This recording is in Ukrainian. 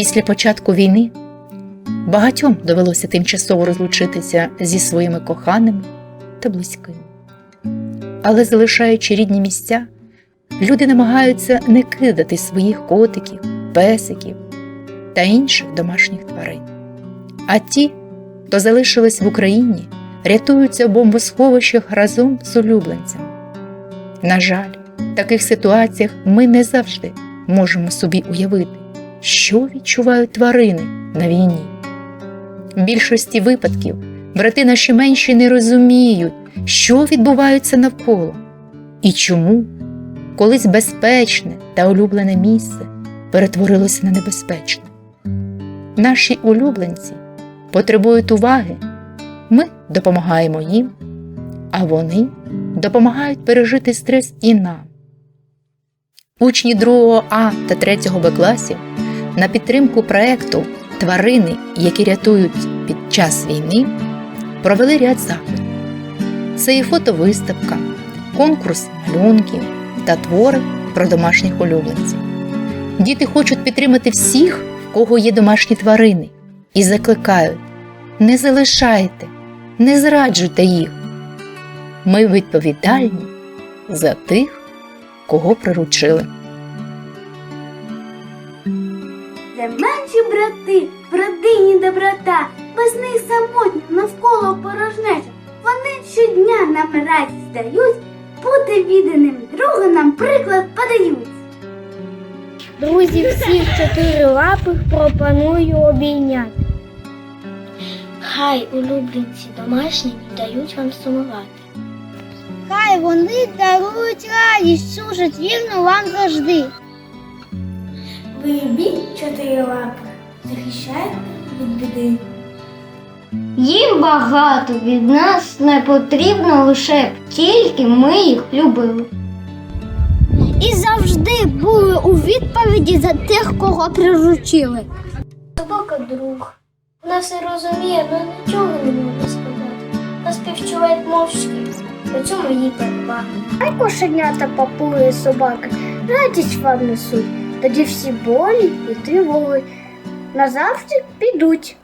Після початку війни багатьом довелося тимчасово розлучитися зі своїми коханими та близькими. Але залишаючи рідні місця, люди намагаються не кидати своїх котиків, песиків та інших домашніх тварин. А ті, хто залишились в Україні, рятуються в бомбосховищах разом з улюбленцями. На жаль, в таких ситуаціях ми не завжди можемо собі уявити, що відчувають тварини на війні. В більшості випадків брати наші менші не розуміють, що відбувається навколо і чому колись безпечне та улюблене місце перетворилося на небезпечне. Наші улюбленці потребують уваги, ми допомагаємо їм, а вони допомагають пережити стрес і нам. Учні 2 А та 3 Б класів на підтримку проекту Тварини, які рятують під час війни, провели ряд заходів. Це і фотовиставка, конкурс малюнків та твори про домашніх улюбленців. Діти хочуть підтримати всіх, в кого є домашні тварини, і закликають: не залишайте, не зраджуйте їх. Ми відповідальні за тих, кого приручили. Це менші брати, в родині доброта, без них самотня навколо порожнеча. Вони щодня нам радість дають, бути відданим другу нам приклад подають. Друзі всіх чотирилапих пропоную обійняти. Хай улюбленці домашні не дають вам сумувати. Хай вони дарують радість, служать вірно вам завжди. Ви біть чотири лапи, захищайте від біди. Їм багато від нас не потрібно лише б тільки ми їх любили. І завжди були у відповіді за тих, кого приручили. Собака друг. Вона все розуміє, але нічого не може сказати. Нас співчувають мовчки, при цьому їй так Хай кошенята папуги і собаки радість вам несуть, тоді всі болі і тривоги назавжди підуть.